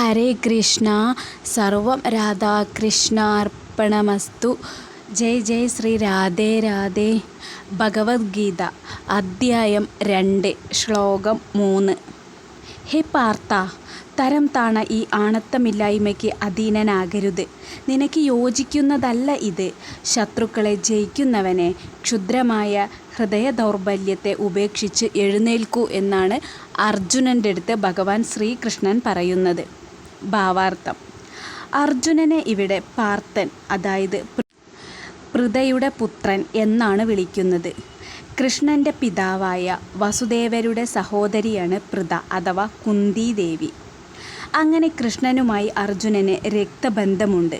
ഹരേ കൃഷ്ണ സർവം രാധാകൃഷ്ണാർപ്പണമസ്തു. ജയ് ജയ് ശ്രീ രാധേ രാധേ. ഭഗവത്ഗീത അദ്ധ്യായം രണ്ട് ശ്ലോകം മൂന്ന്. ഹേ പാർത്ത തരം താണ ഈ ആണത്തമില്ലായ്മയ്ക്ക് അധീനനാകരുത്. നിനക്ക് യോജിക്കുന്നതല്ല ഇത്. ശത്രുക്കളെ ജയിക്കുന്നവനെ ക്ഷുദ്രമായ ഹൃദയ ദൗർബല്യത്തെ ഉപേക്ഷിച്ച് എഴുന്നേൽക്കൂ എന്നാണ് അർജുനന്റെ അടുത്ത് ഭഗവാൻ ശ്രീകൃഷ്ണൻ പറയുന്നത്. ഭാവാർത്ഥം. അർജുനനെ ഇവിടെ പാർത്തൻ അതായത് പൃഥയുടെ പുത്രൻ എന്നാണ് വിളിക്കുന്നത്. കൃഷ്ണന്റെ പിതാവായ വസുദേവരുടെ സഹോദരിയാണ് പൃഥ അഥവാ കുന്തിദേവി. അങ്ങനെ കൃഷ്ണനുമായി അർജുനന് രക്തബന്ധമുണ്ട്.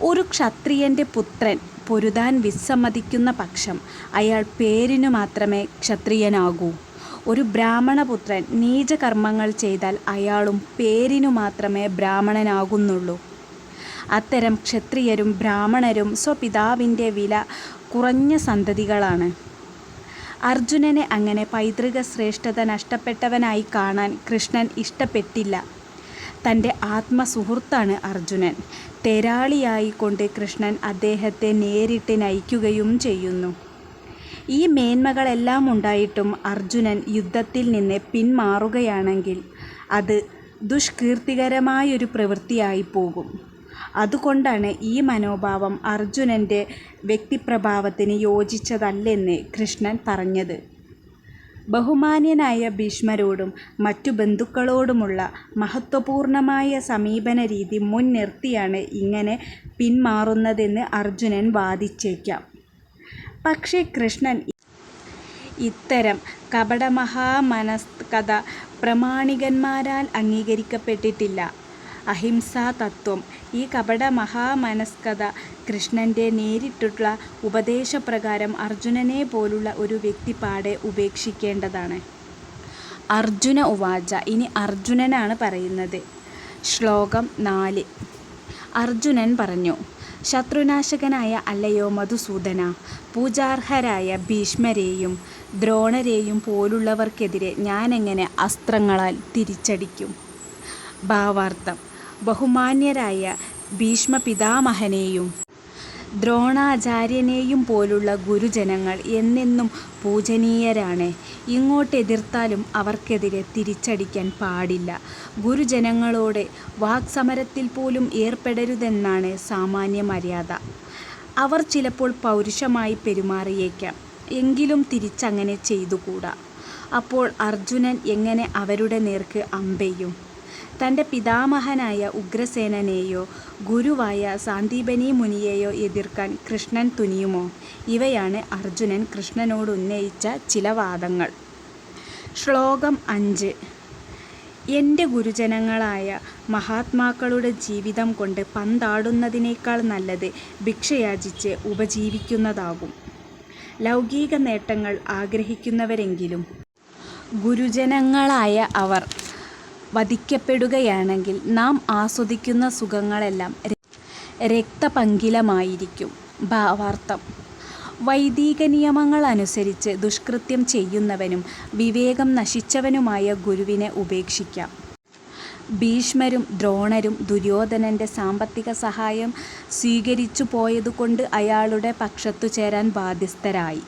ഒരു ക്ഷത്രിയന്റെ പുത്രൻ പൊരുതാൻ വിസമ്മതിക്കുന്ന പക്ഷം അയാൾ പേരിനു മാത്രമേ ക്ഷത്രിയനാകൂ. ഒരു ബ്രാഹ്മണപുത്രൻ നീചകർമ്മങ്ങൾ ചെയ്താൽ അയാളും പേരിനു മാത്രമേ ബ്രാഹ്മണനാകുന്നുള്ളൂ. അത്തരം ക്ഷത്രിയരും ബ്രാഹ്മണരും സ്വപിതാവിന്റെ വില കുറഞ്ഞ സന്തതികളാണ്. അർജുനനെ അങ്ങനെ പൈതൃക ശ്രേഷ്ഠത നഷ്ടപ്പെട്ടവനായി കാണാൻ കൃഷ്ണൻ ഇഷ്ടപ്പെട്ടില്ല. തന്റെ ആത്മസുഹൃത്താണ് അർജുനൻ. തെരാളിയായിക്കൊണ്ട് കൃഷ്ണൻ അദ്ദേഹത്തെ നേരിട്ട് നയിക്കുകയും ചെയ്യുന്നു. ഈ മേന്മകളെല്ലാം ഉണ്ടായിട്ടും അർജുനൻ യുദ്ധത്തിൽ നിന്ന് പിന്മാറുകയാണെങ്കിൽ അത് ദുഷ്കീർത്തികരമായൊരു പ്രവൃത്തിയായി പോകും. അതുകൊണ്ടാണ് ഈ മനോഭാവം അർജുനന്റെ വ്യക്തിപ്രഭാവത്തിന് യോജിച്ചതല്ലെന്ന് കൃഷ്ണൻ പറഞ്ഞത്. ബഹുമാന്യനായ ഭീഷ്മരോടും മറ്റു ബന്ധുക്കളോടുമുള്ള മഹത്വപൂർണമായ സമീപന രീതി മുൻനിർത്തിയാണ് ഇങ്ങനെ പിന്മാറുന്നതെന്ന് അർജുനൻ വാദിച്ചേക്കാം. പക്ഷേ കൃഷ്ണൻ ഇത്തരം കപടമഹാമനസ്കത പ്രമാണികന്മാരാൽ അംഗീകരിക്കപ്പെട്ടിട്ടില്ല. അഹിംസാ തത്വം. ഈ കപട മഹാമനസ്കഥ കൃഷ്ണന്റെ നേരിട്ടുള്ള ഉപദേശപ്രകാരം അർജുനനെ പോലുള്ള ഒരു വ്യക്തി പാടെ ഉപേക്ഷിക്കേണ്ടതാണ്. അർജുന ഉവാച ഇനി അർജുനനാണ് പറയുന്നത്. ശ്ലോകം നാല്. അർജുനൻ പറഞ്ഞു ശത്രുനാശകനായ അല്ലയോ മധുസൂദന പൂജാർഹരായ ഭീഷ്മരെയും ദ്രോണരെയും പോലുള്ളവർക്കെതിരെ ഞാനെങ്ങനെ അസ്ത്രങ്ങളാൽ തിരിച്ചടിക്കും? ഭാവാർത്ഥം. ബഹുമാന്യരായ ഭീഷ്മ പിതാമഹനെയും ദ്രോണാചാര്യനെയും പോലുള്ള ഗുരുജനങ്ങൾ എന്നെന്നും പൂജനീയരാണ്. ഇങ്ങോട്ടെതിർത്താലും അവർക്കെതിരെ തിരിച്ചടിക്കാൻ പാടില്ല. ഗുരുജനങ്ങളോട് വാക്സമരത്തിൽ പോലും ഏർപ്പെടരുതെന്നാണ് സാമാന്യ മര്യാദ അവർ ചിലപ്പോൾ പൗരുഷമായി പെരുമാറിയേക്കാം. എങ്കിലും തിരിച്ചങ്ങനെ ചെയ്തുകൂടാ. അപ്പോൾ അർജുനൻ എങ്ങനെ അവരുടെ നേർക്ക് അമ്പെയ്യും? തന്റെ പിതാമഹനായ ഉഗ്രസേനനെയോ ഗുരുവായ സാന്ദീപനി മുനിയെയോ എതിർക്കാൻ കൃഷ്ണൻ തുനിയുമോ? ഇവയാണ് അർജുനൻ കൃഷ്ണനോട് ഉന്നയിച്ച ചില വാദങ്ങൾ. ശ്ലോകം അഞ്ച്. എന്റെ ഗുരുജനങ്ങളായ മഹാത്മാക്കളുടെ ജീവിതം കൊണ്ട് പന്താടുന്നതിനേക്കാൾ നല്ലത് ഭിക്ഷയാചിച്ച് ഉപജീവിക്കുന്നതാകും. ലൗകിക നേട്ടങ്ങൾ ആഗ്രഹിക്കുന്നവരെങ്കിലും ഗുരുജനങ്ങളായ അവർ വധിക്കപ്പെടുകയാണെങ്കിൽ നാം ആസ്വദിക്കുന്ന സുഖങ്ങളെല്ലാം രക്തപങ്കിലമായിരിക്കും. ഭാവാർത്ഥം വൈദിക നിയമങ്ങൾ അനുസരിച്ച് ദുഷ്കൃത്യം ചെയ്യുന്നവനും വിവേകം നശിച്ചവനുമായ ഗുരുവിനെ ഉപേക്ഷിക്കാം. ഭീഷ്മരും ദ്രോണരും ദുര്യോധനന്റെ സാമ്പത്തിക സഹായം സ്വീകരിച്ചു പോയതുകൊണ്ട് അയാളുടെ പക്ഷത്തു ചേരാൻ ബാധ്യസ്ഥരായി.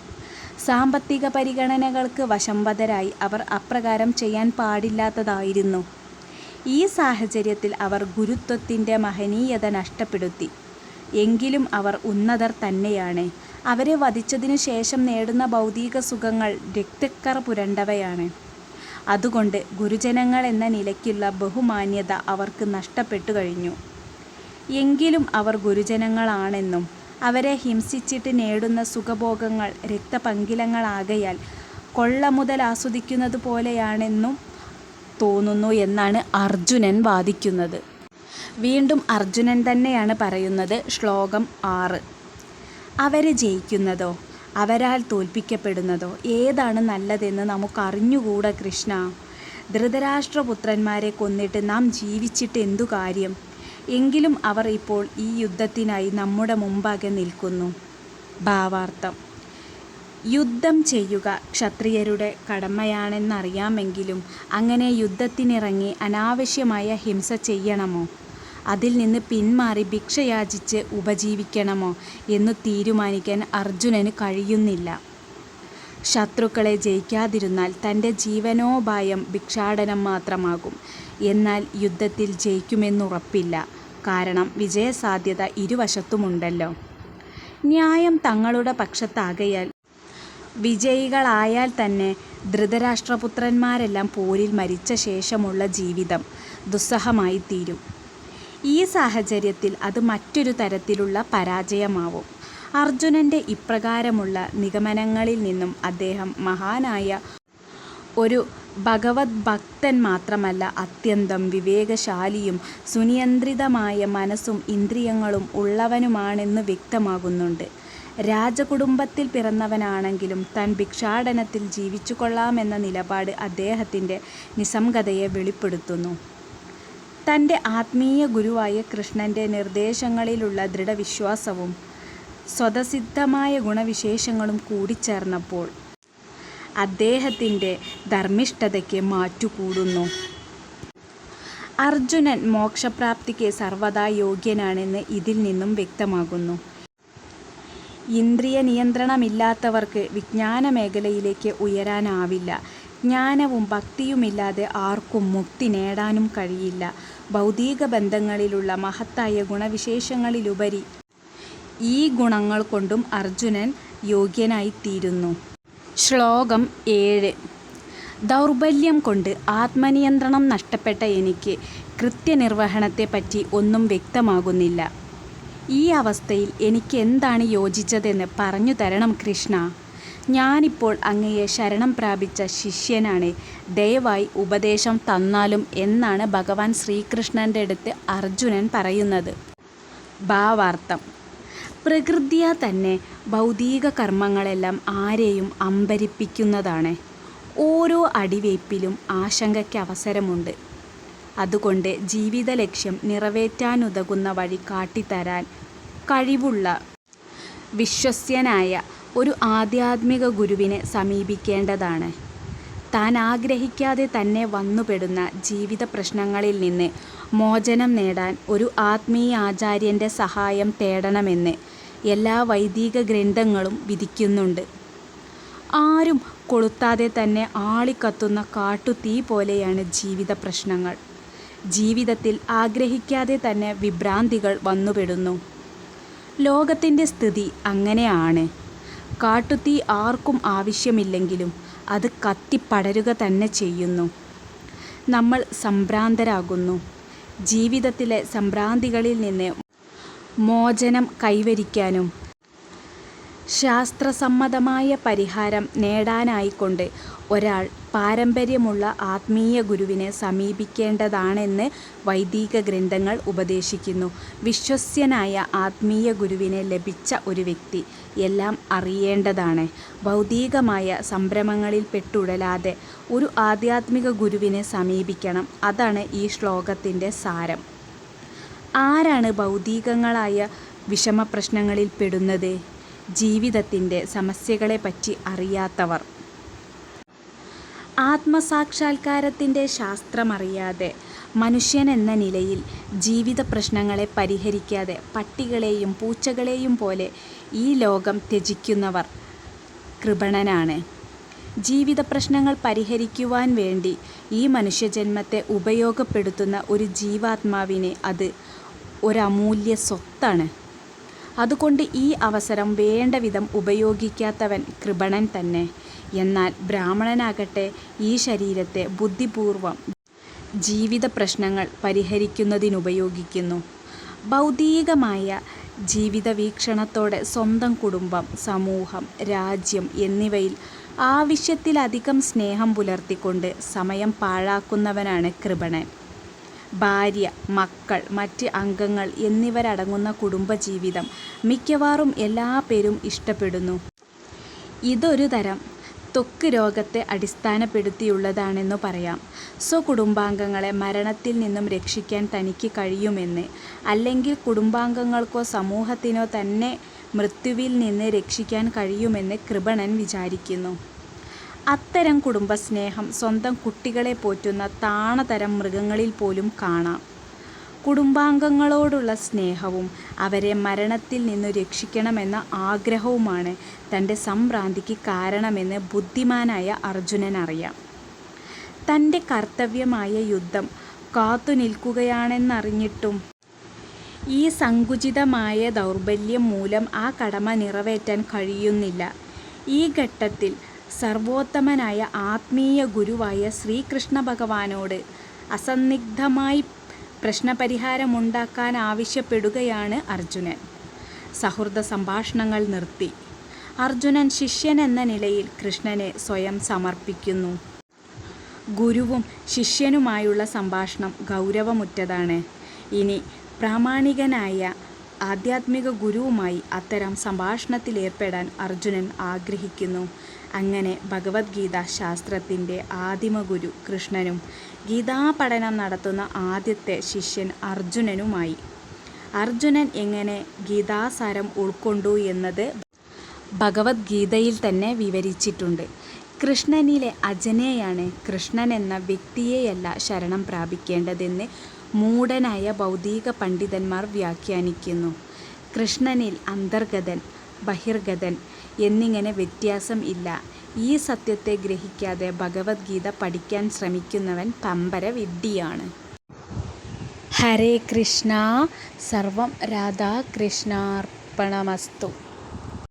സാമ്പത്തിക പരിഗണനകൾക്ക് വശംവതരായി അവർ അപ്രകാരം ചെയ്യാൻ പാടില്ലാത്തതായിരുന്നു. ഈ സാഹചര്യത്തിൽ അവർ ഗുരുത്വത്തിന്റെ മഹനീയത നഷ്ടപ്പെടുത്തി. എങ്കിലും അവർ ഉന്നതർ തന്നെയാണ്. അവരെ വധിച്ചതിനു ശേഷം നേടുന്ന ഭൗതിക സുഖങ്ങൾ രക്തക്കറ പുരണ്ടവയാണ്. അതുകൊണ്ട് ഗുരുജനങ്ങൾ എന്ന നിലയ്ക്കുള്ള ബഹുമാന്യത അവർക്ക് നഷ്ടപ്പെട്ടു കഴിഞ്ഞു. എങ്കിലും അവർ ഗുരുജനങ്ങളാണെന്നും അവരെ ഹിംസിച്ചിട്ട് നേടുന്ന സുഖഭോഗങ്ങൾ രക്തപങ്കിലങ്ങളാകയാൽ കൊള്ള മുതൽ ആസ്വദിക്കുന്നത് പോലെയാണെന്നും തോന്നുന്നു എന്നാണ് അർജുനൻ വാദിക്കുന്നത്. വീണ്ടും അർജുനൻ തന്നെയാണ് പറയുന്നത് ശ്ലോകം ആറ്. അവരെ ജയിക്കുന്നതോ അവരാൽ തോൽപ്പിക്കപ്പെടുന്നതോ ഏതാണ് നല്ലതെന്ന് നമുക്കറിഞ്ഞുകൂടാ കൃഷ്ണ. ധൃതരാഷ്ട്രപുത്രന്മാരെ കൊന്നിട്ട് നാം ജീവിച്ചിട്ട് എന്തു കാര്യം? എങ്കിലും അവർ ഇപ്പോൾ ഈ യുദ്ധത്തിനായി നമ്മുടെ മുമ്പാകെ നിൽക്കുന്നു. ഭാവാർത്ഥം. യുദ്ധം ചെയ്യുക ക്ഷത്രിയരുടെ കടമയാണെന്നറിയാമെങ്കിലും അങ്ങനെ യുദ്ധത്തിനിറങ്ങി അനാവശ്യമായ ഹിംസ ചെയ്യണമോ? അതിൽ നിന്ന് പിന്മാറി ഭിക്ഷയാചിച്ച് ഉപജീവിക്കണമോ എന്ന് തീരുമാനിക്കാൻ അർജുനന് കഴിയുന്നില്ല. ശത്രുക്കളെ ജയിക്കാതിരുന്നാൽ തന്റെ ജീവനോപായം ഭിക്ഷാടനം മാത്രമാകും. എന്നാൽ യുദ്ധത്തിൽ ജയിക്കുമെന്നുറപ്പില്ല. കാരണം വിജയസാധ്യത ഇരുവശത്തുമുണ്ടല്ലോ. ന്യായം തങ്ങളുടെ പക്ഷത്താകയാൽ വിജയികളായാൽ തന്നെ ധൃതരാഷ്ട്രപുത്രന്മാരെല്ലാം പോരിൽ മരിച്ച ശേഷമുള്ള ജീവിതം ദുസ്സഹമായിത്തീരും. ഈ സാഹചര്യത്തിൽ അത് മറ്റൊരു തരത്തിലുള്ള പരാജയമാവും. അർജുനന്റെ ഇപ്രകാരമുള്ള നിഗമനങ്ങളിൽ നിന്നും അദ്ദേഹം മഹാനായ ഒരു ഭഗവത് ഭക്തൻ മാത്രമല്ല അത്യന്തം വിവേകശാലിയും സുനിയന്ത്രിതമായ മനസ്സും ഇന്ദ്രിയങ്ങളും ഉള്ളവനുമാണെന്ന് വ്യക്തമാകുന്നുണ്ട്. രാജകുടുംബത്തിൽ പിറന്നവനാണെങ്കിലും തൻ ഭിക്ഷാടനത്തിൽ ജീവിച്ചു കൊള്ളാമെന്ന നിലപാട് അദ്ദേഹത്തിന്റെ നിസ്സംഗതയെ വെളിപ്പെടുത്തുന്നു. തന്റെ ആത്മീയ ഗുരുവായ കൃഷ്ണന്റെ നിർദ്ദേശങ്ങളിലുള്ള ദൃഢവിശ്വാസവും സ്വതസിദ്ധമായ ഗുണവിശേഷങ്ങളും കൂടിച്ചേർന്നപ്പോൾ അദ്ദേഹത്തിന്റെ ധർമ്മിഷ്ഠതയ്ക്ക് മാറ്റുകൂടുന്നു. അർജുനൻ മോക്ഷപ്രാപ്തിക്ക് സർവദാ യോഗ്യനാണെന്ന് ഇതിൽ നിന്നും വ്യക്തമാകുന്നു. ഇന്ദ്രിയ നിയന്ത്രണമില്ലാത്തവർക്ക് വിജ്ഞാന മേഖലയിലേക്ക് ഉയരാനാവില്ല. ജ്ഞാനവും ഭക്തിയുമില്ലാതെ ആർക്കും മുക്തി നേടാനും കഴിയില്ല. ഭൗതിക ബന്ധങ്ങളിലുള്ള മഹത്തായ ഗുണവിശേഷങ്ങളിലുപരി ഈ ഗുണങ്ങൾ കൊണ്ടും അർജുനൻ യോഗ്യനായിത്തീരുന്നു. ശ്ലോകം ഏഴ്. ദൗർബല്യം കൊണ്ട് ആത്മനിയന്ത്രണം നഷ്ടപ്പെട്ട എനിക്ക് കൃത്യനിർവഹണത്തെപ്പറ്റി ഒന്നും വ്യക്തമാകുന്നില്ല. ഈ അവസ്ഥയിൽ എനിക്ക് എന്താണ് യോജിച്ചതെന്ന് പറഞ്ഞു തരണം കൃഷ്ണ. ഞാനിപ്പോൾ അങ്ങയെ ശരണം പ്രാപിച്ച ശിഷ്യനാണ്. ദയവായി ഉപദേശം തന്നാലും എന്നാണ് ഭഗവാൻ ശ്രീകൃഷ്ണന്റെ അടുത്ത് അർജുനൻ പറയുന്നത്. ഭാവാർത്ഥം. പ്രകൃതിയ തന്നെ ഭൗതിക കർമ്മങ്ങളെല്ലാം ആരെയും അമ്പരിപ്പിക്കുന്നതാണ്. ഓരോ അടിവയ്പ്പിലും ആശങ്കയ്ക്ക് അവസരമുണ്ട്. അതുകൊണ്ട് ജീവിത ലക്ഷ്യം നിറവേറ്റാനുതകുന്ന വഴി കാട്ടിത്തരാൻ കഴിവുള്ള വിശ്വസ്യനായ ഒരു ആധ്യാത്മിക ഗുരുവിനെ സമീപിക്കേണ്ടതാണ്. താൻ ആഗ്രഹിക്കാതെ തന്നെ വന്നുപെടുന്ന ജീവിത പ്രശ്നങ്ങളിൽ നിന്ന് മോചനം നേടാൻ ഒരു ആത്മീയ ആചാര്യന്റെ സഹായം തേടണമെന്ന് എല്ലാ വൈദിക ഗ്രന്ഥങ്ങളും വിധിക്കുന്നുണ്ട്. ആരും കൊളുത്താതെ തന്നെ ആളിക്കത്തുന്ന കാട്ടുതീ പോലെയാണ് ജീവിത പ്രശ്നങ്ങൾ. ജീവിതത്തിൽ ആഗ്രഹിക്കാതെ തന്നെ വിഭ്രാന്തികൾ വന്നുപെടുന്നു. ലോകത്തിന്റെ സ്ഥിതി അങ്ങനെയാണ്. കാട്ടുതീ ആർക്കും ആവശ്യമില്ലെങ്കിലും അത് കത്തിപ്പടരുക തന്നെ ചെയ്യുന്നു. നമ്മൾ സംഭ്രാന്തരാകുന്നു. ജീവിതത്തിലെ സംഭ്രാന്തികളിൽ നിന്ന് മോചനം കൈവരിക്കാനും ശാസ്ത്രസമ്മതമായ പരിഹാരം നേടാനായിക്കൊണ്ട് ഒരാൾ പാരമ്പര്യമുള്ള ആത്മീയ ഗുരുവിനെ സമീപിക്കേണ്ടതാണെന്ന് വൈദിക ഗ്രന്ഥങ്ങൾ ഉപദേശിക്കുന്നു. വിശ്വസ്യനായ ആത്മീയ ഗുരുവിനെ ലഭിച്ച ഒരു വ്യക്തി എല്ലാം അറിയേണ്ടതാണ്. ഭൗതികമായ സംരംഭങ്ങളിൽ പെട്ടുടലാതെ ഒരു ആധ്യാത്മിക ഗുരുവിനെ സമീപിക്കണം. അതാണ് ഈ ശ്ലോകത്തിന്റെ സാരം. ആരാണ് ഭൗതികങ്ങളായ വിഷമപ്രശ്നങ്ങളിൽ പെടുന്നത്? ജീവിതത്തിന്റെ സമസ്യകളെപ്പറ്റി അറിയാത്തവർ. ആത്മസാക്ഷാത്കാരത്തിന്റെ ശാസ്ത്രമറിയാതെ മനുഷ്യൻ എന്ന നിലയിൽ ജീവിത പ്രശ്നങ്ങളെ പരിഹരിക്കാതെ പട്ടികളെയും പൂച്ചകളെയും പോലെ ഈ ലോകം ത്യജിക്കുന്നവർ കൃപണനാണ്. ജീവിത പ്രശ്നങ്ങൾ പരിഹരിക്കുവാൻ വേണ്ടി ഈ മനുഷ്യജന്മത്തെ ഉപയോഗപ്പെടുത്തുന്ന ഒരു ജീവാത്മാവിനെ അത് ഒരമൂല്യ സ്വത്താണ്. അതുകൊണ്ട് ഈ അവസരം വേണ്ട വിധം ഉപയോഗിക്കാത്തവൻ കൃപണൻ തന്നെ. എന്നാൽ ബ്രാഹ്മണനാകട്ടെ ഈ ശരീരത്തെ ബുദ്ധിപൂർവം ജീവിത പ്രശ്നങ്ങൾ പരിഹരിക്കുന്നതിനുപയോഗിക്കുന്നു. ഭൗതികമായ ജീവിത വീക്ഷണത്തോടെ സ്വന്തം കുടുംബം സമൂഹം രാജ്യം എന്നിവയിൽ ആവശ്യത്തിലധികം സ്നേഹം പുലർത്തിക്കൊണ്ട് സമയം പാഴാക്കുന്നവനാണ് കൃപണൻ. ഭാര്യ മക്കൾ മറ്റ് അംഗങ്ങൾ എന്നിവരടങ്ങുന്ന കുടുംബജീവിതം മിക്കവാറും എല്ലാ പേരും ഇഷ്ടപ്പെടുന്നു. ഇതൊരു തരം ത്വക്ക് രോഗത്തെ അടിസ്ഥാനപ്പെടുത്തിയുള്ളതാണെന്നു പറയാം സ്വകുടുംബാംഗങ്ങളെ മരണത്തിൽ നിന്നും രക്ഷിക്കാൻ തനിക്ക് കഴിയുമെന്ന് അല്ലെങ്കിൽ കുടുംബാംഗങ്ങൾക്കോ സമൂഹത്തിനോ തന്നെ മൃത്യുവിൽ നിന്ന് രക്ഷിക്കാൻ കഴിയുമെന്ന് കൃപണൻ വിചാരിക്കുന്നു. അത്തരം കുടുംബസ്നേഹം സ്വന്തം കുട്ടികളെ പോറ്റുന്ന താണതരം മൃഗങ്ങളിൽ പോലും കാണാം. കുടുംബാംഗങ്ങളോടുള്ള സ്നേഹവും അവരെ മരണത്തിൽ നിന്ന് രക്ഷിക്കണമെന്ന ആഗ്രഹവുമാണ് തന്റെ സംഭ്രാന്തിക്ക് കാരണമെന്ന് ബുദ്ധിമാനായ അർജുനൻ അറിയാം തന്റെ കർത്തവ്യമായ യുദ്ധം കാത്തുനിൽക്കുകയാണെന്നറിഞ്ഞിട്ടും ഈ സങ്കുചിതമായ ദൗർബല്യം മൂലം ആ കടമ നിറവേറ്റാൻ കഴിയുന്നില്ല. ഈ ഘട്ടത്തിൽ സർവോത്തമനായ ആത്മീയ ഗുരുവായ ശ്രീകൃഷ്ണ ഭഗവാനോട് അസന്നിഗ്ധമായി പ്രശ്നപരിഹാരമുണ്ടാക്കാനാവശ്യപ്പെടുകയാണ് അർജുനൻ. സൗഹൃദസംഭാഷണങ്ങൾ നിർത്തി, അർജുനൻ ശിഷ്യൻ എന്ന നിലയിൽ കൃഷ്ണനെ സ്വയം സമർപ്പിക്കുന്നു. ഗുരുവും ശിഷ്യനുമായുള്ള സംഭാഷണം ഗൗരവമുറ്റതാണ്. ഇനി പ്രാമാണികനായ ആധ്യാത്മിക ഗുരുവുമായി അത്തരം സംഭാഷണത്തിലേർപ്പെടാൻ അർജുനൻ ആഗ്രഹിക്കുന്നു. അങ്ങനെ ഭഗവദ്ഗീതാ ശാസ്ത്രത്തിന്റെ ആദിമഗുരു കൃഷ്ണനും ഗീതാപഠനം നടത്തുന്ന ആദ്യത്തെ ശിഷ്യൻ അർജുനനുമായി. അർജുനൻ എങ്ങനെ ഗീതാസാരം ഉൾക്കൊണ്ടു എന്നത് ഭഗവത്ഗീതയിൽ തന്നെ വിവരിച്ചിട്ടുണ്ട്. കൃഷ്ണനിലെ അജനെയാണ് കൃഷ്ണൻ എന്ന വ്യക്തിയെയല്ല ശരണം പ്രാപിക്കേണ്ടതെന്ന് മൂഢനായ ഭൗതിക പണ്ഡിതന്മാർ വ്യാഖ്യാനിക്കുന്നു. കൃഷ്ണനിൽ അന്തർഗതൻ, ബഹിർഗതൻ എന്നിങ്ങനെ വ്യത്യാസം ഇല്ല. ഈ സത്യത്തെ ഗ്രഹിക്കാതെ ഭഗവത്ഗീത പഠിക്കാൻ ശ്രമിക്കുന്നവൻ പമ്പര വിഡ്ഢിയാണ്. ഹരേ കൃഷ്ണ സർവം രാധാകൃഷ്ണാർപ്പണമസ്തു